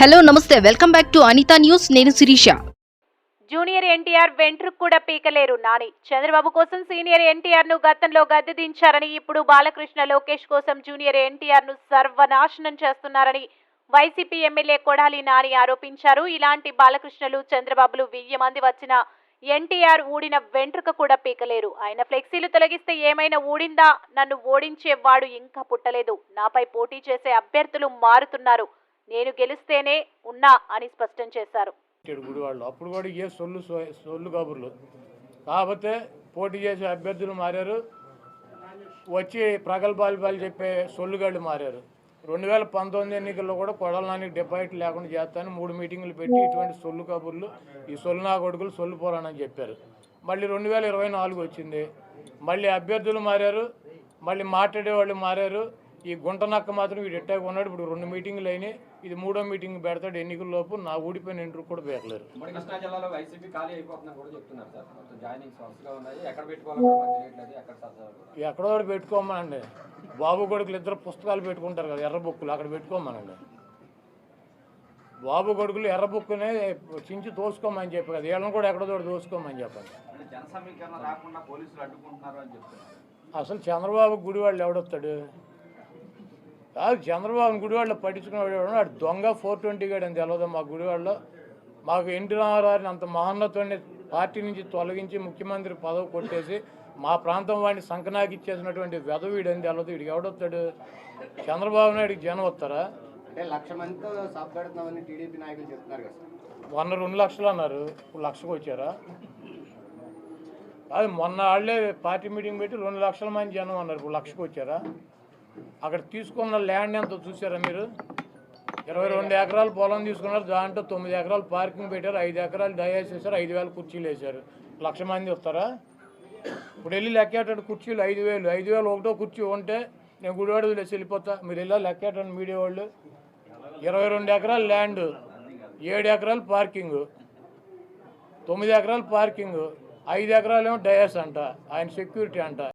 Hello నమస్తే. Welcome back to Anitha News. నేను Sirisha. Junior NTR వెంట్రుక్ కూడా పీకలేరు నాని. చంద్రబాబు కోసం సీనియర్ ఎన్టీఆర్ను గతంలో గద్దె దించారని ఇప్పుడు బాలకృష్ణ లోకేష్ కోసం జూనియర్ ఎన్టీఆర్ను సర్వనాశనం చేస్తున్నారని వైసీపీ ఎమ్మెల్యే కొడాలి నాని ఆరోపించారు. ఇలాంటి బాలకృష్ణలు చంద్రబాబులు వెయ్యి మంది వచ్చిన ఎన్టీఆర్ ఊడిన వెంట్రుక కూడా పీకలేరు. ఆయన ఫ్లెక్సీలు తొలగిస్తే ఏమైనా ఊడిందా? నన్ను ఓడించేవాడు ఇంకా పుట్టలేదు. నాపై పోటీ చేసే అభ్యర్థులు మారుతున్నారు. నేను గెలిస్తేనే ఉన్నా అని స్పష్టం చేశారు. గుడివాళ్ళు అప్పుడు కూడా ఏ సొల్లు సొల్లు కబుర్లు కాకపోతే పోటీ చేసే అభ్యర్థులు మారారు. వచ్చి ప్రగల్భాలు బాలు చెప్పే సొల్లుగాళ్ళు మారారు. రెండు వేల పంతొమ్మిది ఎన్నికల్లో కూడా కొడల నానికి డిపాజిట్ లేకుండా చేస్తాను మూడు మీటింగులు పెట్టి ఇటువంటి సొల్లు కబుర్లు ఈ సొల్లు నా కొడుకులు సొల్లు పోరానని చెప్పారు. మళ్ళీ రెండు వేల ఇరవై నాలుగు వచ్చింది. మళ్ళీ అభ్యర్థులు మారారు. మళ్ళీ మాట్లాడే వాళ్ళు మారారు. ఈ గుంట నక్క మాత్రం వీడు ఎట్టాగా ఉన్నాడు. ఇప్పుడు రెండు మీటింగులు అయినాయి. ఇది మూడో మీటింగ్ పెడతాడు ఎన్నికల లోపు. నా ఊడిపోయిన ఇంటర్ కూడా పేర్లేరు. ఉమ్మడి కృష్ణా జిల్లాలో వైసీపీ ఖాళీ కూడా చెప్తున్నారు సార్. ఎక్కడ పెట్టుకోమనండి. బాబు కొడుకులు ఇద్దరు పుస్తకాలు పెట్టుకుంటారు కదా ఎర్ర బుక్కులు. అక్కడ పెట్టుకోమనండి. బాబు కొడుకులు ఎర్ర బుక్కునే చించి తోసుకోమని చెప్పి కదా. వీళ్ళని కూడా ఎక్కడో చోట తోసుకోమని చెప్పండి అంటే జన సమీకరణ రాకుండా పోలీసులు అడ్డుకుంటున్నారు అని చెప్తున్నారు. అసలు చంద్రబాబు గుడివాళ్ళు ఎవడొస్తాడు? కాదు చంద్రబాబు గుడివాళ్ళు పట్టించుకునేవాడు? వాడు దొంగ ఫోర్ ట్వంటీ గాడు అని తెలియదు మా గుడివాళ్ళలో మాకు ఎన్టీ రామారావుని అంత మహోన్నతుడిని పార్టీ నుంచి తొలగించి ముఖ్యమంత్రి పదవి కొట్టేసి మా ప్రాంతం వాడిని సంకనాకి ఇచ్చేసినటువంటి వెధవీడు అని తెలియదు వీడికి ఎవడొస్తాడు చంద్రబాబు నాయుడికి జనం వస్తారా? మొన్న రెండు లక్షలు అన్నారు. ఇప్పుడు లక్షకు వచ్చారా? అది మొన్న వాళ్ళే పార్టీ మీటింగ్ పెట్టి రెండు లక్షల మంది జనం అన్నారు. ఇప్పుడు లక్షకు వచ్చారా? అక్కడ తీసుకున్న ల్యాండ్ ఎంత చూసారా మీరు? ఇరవై రెండు ఎకరాలు పొలం తీసుకున్నారు దాంట్లో తొమ్మిది ఎకరాలు పార్కింగ్ పెట్టారు ఐదు ఎకరాలు డయాస్ వేశారు ఐదు వేల కుర్చీలు వేశారు. లక్ష మంది వస్తారా? ఇప్పుడు వెళ్ళి లెక్కేటట్టు కుర్చీలు ఐదు వేలు ఐదు వేలు ఒకటో కుర్చీ ఉంటే నేను గుడివాడ వదిలేసి వెళ్ళిపోతా. మీరు వెళ్ళా లెక్కేటండి మీడియా వాళ్ళు. ఇరవై రెండు ఎకరాలు ల్యాండ్ ఏడు ఎకరాలు పార్కింగ్ తొమ్మిది ఎకరాలు పార్కింగ్ ఐదు ఎకరాలు ఏమో డయాస్ అంట ఆయన సెక్యూరిటీ అంట.